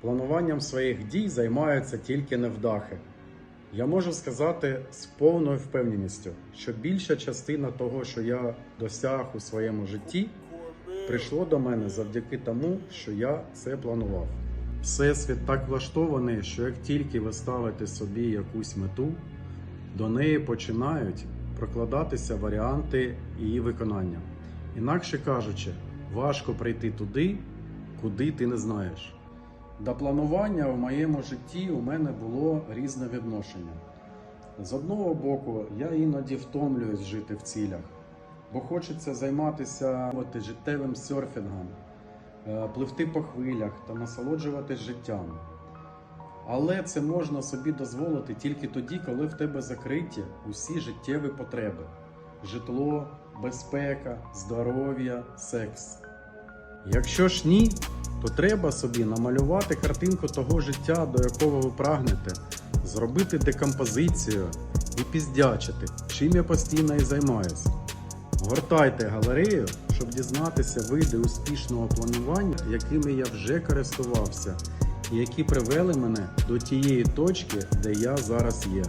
Плануванням своїх дій займаються тільки невдахи. Я можу сказати з повною впевненістю, що більша частина того, що я досяг у своєму житті, прийшло до мене завдяки тому, що я це планував. Всесвіт так влаштований, що як тільки ви ставите собі якусь мету, до неї починають прокладатися варіанти її виконання. Інакше кажучи, важко прийти туди, куди ти не знаєш. До планування в моєму житті у мене було різне відношення. З одного боку, я іноді втомлююсь жити в цілях, бо хочеться займатися от, життєвим серфінгом, е, пливти по хвилях та насолоджуватись життям. Але це можна собі дозволити тільки тоді, коли в тебе закриті усі життєві потреби: житло, безпека, здоров'я, секс. Якщо ж ні, то треба собі намалювати картинку того життя, до якого ви прагнете, зробити декомпозицію і піздячити, чим я постійно і займаюся. Гортайте галерею, щоб дізнатися види успішного планування, якими я вже користувався, і які привели мене до тієї точки, де я зараз є.